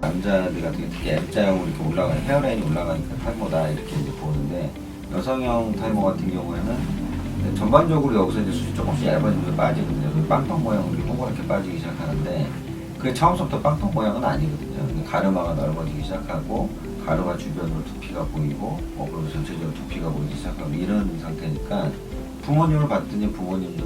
남자들 같은 경우 특히 M자형으로 이렇게 올라가 헤어라인이 올라가니까 탈모다 이렇게 이제 보는데 여성형 탈모 같은 경우에는 전반적으로 여기서 이제 숱이 조금씩 얇아지면서 빠지거든요. 그 빵빵 모양으로 동그랗게 빠지기 시작하는데 그게 처음부터 빵빵 모양은 아니거든요. 그 가르마가 넓어지기 시작하고 가르마 주변으로 두피가 보이고 어, 그리고 전체적으로 두피가 보이기 시작하고 이런 상태니까 부모님을 봤더니 부모님도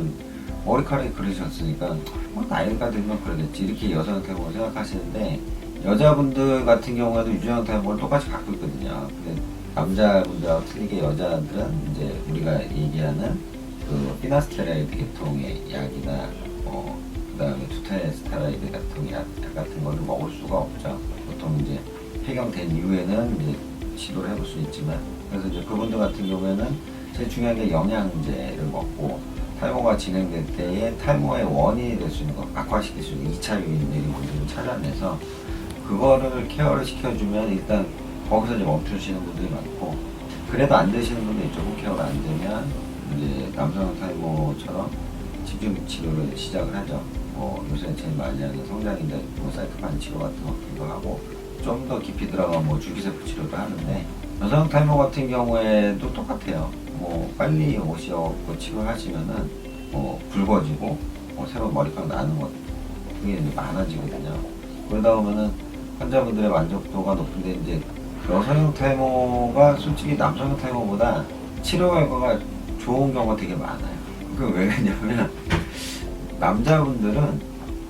머리카락이 그러셨으니까 뭐 나이가 들면 그러겠지 이렇게 여성 탈모를 생각하시는데 여자분들 같은 경우에도 유전형 탈모를 똑같이 갖고 있거든요. 근데 남자분들하고 틀리게 여자들은 이제 우리가 얘기하는 그 피나스테라이드 계통의 약이나 어, 그다음에 투테스테라이드 계통의 약, 약 같은 거를 먹을 수가 없죠. 보통 이제 폐경된 이후에는 이제 시도를 해볼 수 있지만 그래서 이제 그분들 같은 경우에는 제일 중요한 게 영양제를 먹고 탈모가 진행될 때에 탈모의 원인이 될 수 있는 거 악화시킬 수 있는 2차 요인들이 뭔지를 찾아내서 그거를 케어를 시켜주면 일단 거기서 이제 멈추시는 분들이 많고 그래도 안 되시는 분들 있죠. 케어가 안 되면 이제 남성 탈모처럼 집중 치료를 시작을 하죠. 뭐 요새 제일 많이 하는 성장인데 뭐 사이토판 치료 같은 것들도 하고 좀 더 깊이 들어가면 뭐 줄기세포 치료도 하는데 여성 탈모 같은 경우에도 똑같아요. 뭐 빨리 오시고 치료하시면은 뭐 굵어지고 뭐 새로운 머리카락 나는 것 그게 많아지거든요. 그러다 보면은 환자분들의 만족도가 높은데 이제 여성형 탈모가 솔직히 남성형 탈모보다 치료 결과가 좋은 경우가 되게 많아요. 그 왜 그러냐면 남자분들은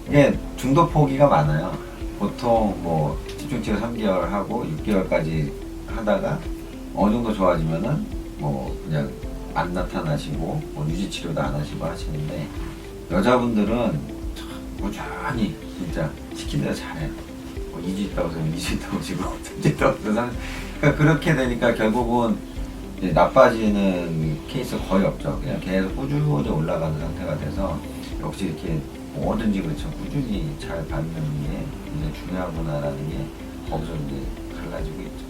이게 중도 포기가 많아요. 보통 뭐 집중치료 3개월 하고 6개월까지 하다가 어느 정도 좋아지면은 뭐 그냥 안 나타나시고 뭐 유지 치료도 안 하시고 하시는데 여자분들은 참 꾸준히 진짜 시킨 대로 잘해요. 뭐 2주 있다고 해서 2주 있다고 지고 3주 있다고 해서 그러니까 그렇게 되니까 결국은 이제 나빠지는 케이스가 거의 없죠. 그냥 계속 꾸준히 올라가는 상태가 돼서 역시 이렇게 뭐든지 그렇죠. 꾸준히 잘 받는 게 이제 중요하구나라는 게 거기서 이제 갈라지고 있죠.